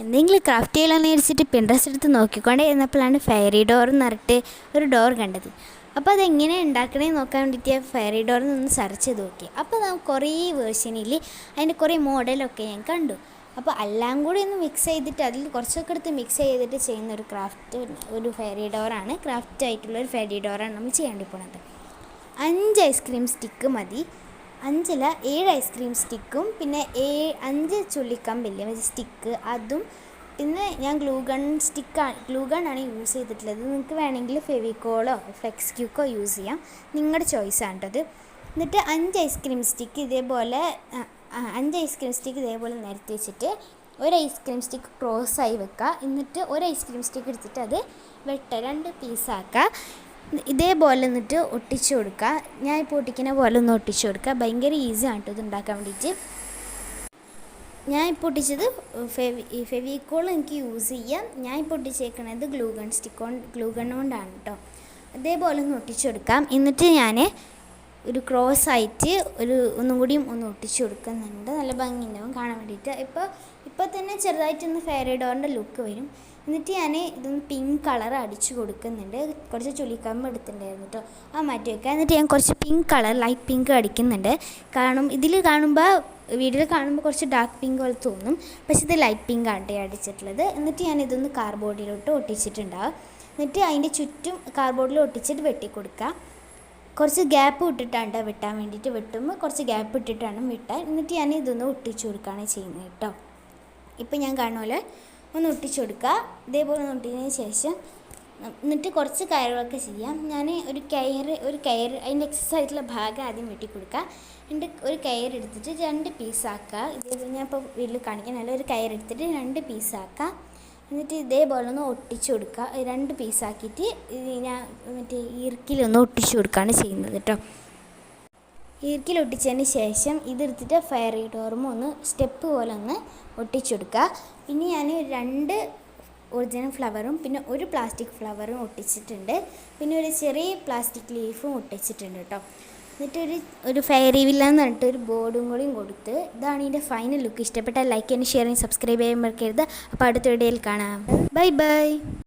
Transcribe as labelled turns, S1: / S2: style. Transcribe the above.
S1: എന്തെങ്കിലും ക്രാഫ്റ്റ് ചെയ്യലാന്ന് വിചാരിച്ചിട്ട് പിൻട്രസ്റ്റ് എടുത്ത് നോക്കിക്കൊണ്ടേ ഇരുന്നപ്പോഴാണ് ഫയറി ഡോർ എന്ന് പറഞ്ഞിട്ട് ഒരു ഡോർ കണ്ടത്. അപ്പോൾ അതെങ്ങനെ ഉണ്ടാക്കണേ നോക്കാൻ വേണ്ടിയിട്ട് ഫയറി ഡോറിൽ നിന്ന് സെർച്ച് ചെയ്ത് നോക്കി. അപ്പോൾ നാം കുറേ വേർഷനിൽ അതിന്റെ കുറേ മോഡലൊക്കെ ഞാൻ കണ്ടു. അപ്പോൾ എല്ലാം കൂടി ഒന്ന് മിക്സ് ചെയ്തിട്ട് അതിൽ കുറച്ചൊക്കെ എടുത്ത് മിക്സ് ചെയ്തിട്ട് ചെയ്യുന്ന ഒരു ക്രാഫ്റ്റ് ഒരു ഫെയറി ഡോറാണ് ക്രാഫ്റ്റ് ആയിട്ടുള്ള ഒരു ഫെയറി ഡോറാണ് നമ്മൾ ചെയ്യേണ്ടി പോണത്. അഞ്ച് ഐസ്ക്രീം സ്റ്റിക്ക് മതി. അഞ്ചല്ല ഏഴ് ഐസ്ക്രീം സ്റ്റിക്കും പിന്നെ ഏ അഞ്ച് ചുള്ളിക്കമ്പില്ലേ മറ്റേ സ്റ്റിക്ക് അതും പിന്നെ ഞാൻ glue gun stick glue gun ആണ് യൂസ് ചെയ്തിട്ടുള്ളത്. നിങ്ങൾക്ക് വേണമെങ്കിൽ ഫെവിക്കോളോ ഫ്ലെക്സ് ക്യൂക്കോ യൂസ് ചെയ്യാം. നിങ്ങളുടെ ചോയ്സാണ് കേട്ടത് എന്നിട്ട് അഞ്ച് ഐസ്ക്രീം സ്റ്റിക്ക് ഇതേപോലെ അഞ്ച് ഐസ്ക്രീം സ്റ്റിക്ക് ഇതേപോലെ നിരത്തി വെച്ചിട്ട് ഒരു ഐസ്ക്രീം സ്റ്റിക്ക് ക്രോസ് ആയി വെക്കുക എന്നിട്ട് ഒരു ഐസ്ക്രീം സ്റ്റിക്ക് എടുത്തിട്ട് അത് വെട്ട. രണ്ട് പീസാക്കുക ഇതേപോലെ എന്നിട്ട് ഒട്ടിച്ച് കൊടുക്കുക. ഞാൻ ഇപ്പോൾ ഒട്ടിക്കുന്ന പോലെ ഒന്ന് ഒട്ടിച്ച് കൊടുക്കുക. ഭയങ്കര ഈസി ആണ് കേട്ടോ ഇത് ഉണ്ടാക്കാൻ വേണ്ടിയിട്ട്. ഞാൻ ഇപ്പോൾ ഒട്ടിച്ചത് ഫെവി ഫെവിക്കോൾ എനിക്ക് യൂസ് ചെയ്യാം. ഞാൻ ഇപ്പോൾ ഒട്ടിച്ചേക്കണത് glue gun stick on glue gun glue gun കൊണ്ടാണ് കേട്ടോ. അതേപോലെ ഒന്ന് ഒട്ടിച്ചു കൊടുക്കാം. എന്നിട്ട് ഞാൻ ഒരു ക്രോസ് ആയിട്ട് ഒരു ഒന്നും കൂടിയും ഒന്ന് ഒട്ടിച്ചു കൊടുക്കുന്നുണ്ട്. നല്ല ഭംഗിയുണ്ടാവും കാണാൻ വേണ്ടിയിട്ട്. ഇപ്പോൾ ഇപ്പോൾ തന്നെ ചെറുതായിട്ടൊന്ന് ഫെയറി ഡോറിന്റെ ലുക്ക് വരും. എന്നിട്ട് ഞാൻ ഇതൊന്ന് പിങ്ക് കളർ അടിച്ചു കൊടുക്കുന്നുണ്ട്. കുറച്ച് ചുളിക്കമ്പ് എടുത്തിട്ടുണ്ടായിരുന്നു കേട്ടോ ആ മാറ്റി വയ്ക്കുക എന്നിട്ട് ഞാൻ കുറച്ച് പിങ്ക് കളർ ലൈറ്റ് പിങ്ക് അടിക്കുന്നുണ്ട്. കാരണം ഇതിൽ കാണുമ്പോൾ വീഡിയോയിൽ കാണുമ്പോൾ കുറച്ച് ഡാർക്ക് പിങ്ക് പോലെ തോന്നും. പക്ഷേ ഇത് ലൈറ്റ് പിങ്ക് ആണ് ട്ടോ അടിച്ചിട്ടുള്ളത്. എന്നിട്ട് ഞാൻ ഇതൊന്ന് കാർബോർഡിലോട്ട് ഒട്ടിച്ചിട്ടുണ്ടാവും. എന്നിട്ട് അതിന്റെ ചുറ്റും കാർബോർഡിൽ ഒട്ടിച്ചിട്ട് വെട്ടി കൊടുക്കുക കുറച്ച് ഗ്യാപ്പ് ഇട്ടിട്ടാണ് ട്ടോ വെട്ടാൻ വേണ്ടിയിട്ട് വെട്ടുമ്പോൾ കുറച്ച് ഗ്യാപ്പ് ഇട്ടിട്ടാണ് വെട്ടാൻ. എന്നിട്ട് ഞാൻ ഇതൊന്ന് ഒട്ടിച്ചു കൊടുക്കുകയാണ് ചെയ്യുന്നത് കേട്ടോ ഇപ്പം ഞാൻ കാണുന്ന പോലെ ഒന്ന് ഒട്ടിച്ചു കൊടുക്കുക. ഇതേപോലെ ഒന്ന് ഒട്ടിച്ചതിന് ശേഷം എന്നിട്ട് കുറച്ച് കയറുകളൊക്കെ ചെയ്യാം. ഞാൻ ഒരു കയർ ഒരു കയർ അതിന്റെ എക്സസ് ആയിട്ടുള്ള ഭാഗം ആദ്യം വെട്ടി കൊടുക്കുക. എന്നിട്ട് ഒരു കയർ എടുത്തിട്ട് രണ്ട് പീസാക്കുക ഇതേപോലെ ഞാൻ ഇപ്പോൾ വീട്ടിൽ കാണിക്കാനല്ല ഒരു കയർ എടുത്തിട്ട് രണ്ട് പീസാക്കുക എന്നിട്ട് ഇതേപോലെ ഒന്ന് ഒട്ടിച്ചു കൊടുക്കുക. രണ്ട് പീസാക്കിയിട്ട് ഞാൻ മറ്റേ ഈർക്കിലൊന്ന് ഒട്ടിച്ചു കൊടുക്കുകയാണ് ചെയ്യുന്നത് കേട്ടോ. ഈർക്കിൽ ഒട്ടിച്ചതിന് ശേഷം ഇതെടുത്തിട്ട് ഫയർ ഡോർമ ഒന്ന് സ്റ്റെപ്പ് പോലെ ഒന്ന് ഒട്ടിച്ചു കൊടുക്കുക. പിന്നെ ഞാൻ രണ്ട് ഒറിജിനൽ ഫ്ലവറും പിന്നെ ഒരു പ്ലാസ്റ്റിക് ഫ്ലവറും ഒട്ടിച്ചിട്ടുണ്ട്. പിന്നെ ഒരു ചെറിയ പ്ലാസ്റ്റിക് ലീഫും ഒട്ടിച്ചിട്ടുണ്ട് കേട്ടോ. എന്നിട്ട് ഒരു ഫെയറി വില്ല എന്ന് പറഞ്ഞിട്ട് ഒരു ബോർഡും കൂടിയും കൊടുത്ത് ഇതാണ് ഇതിന്റെ ഫൈനൽ ലുക്ക് ഇഷ്ടപ്പെട്ടാൽ ലൈക്ക് ചെയ്യാനും ഷെയർ ചെയ്യാനും സബ്സ്ക്രൈബ് ചെയ്യാൻ മറക്കരുത്. അപ്പോൾ അടുത്ത വീഡിയോയിൽ കാണാം. Bye bye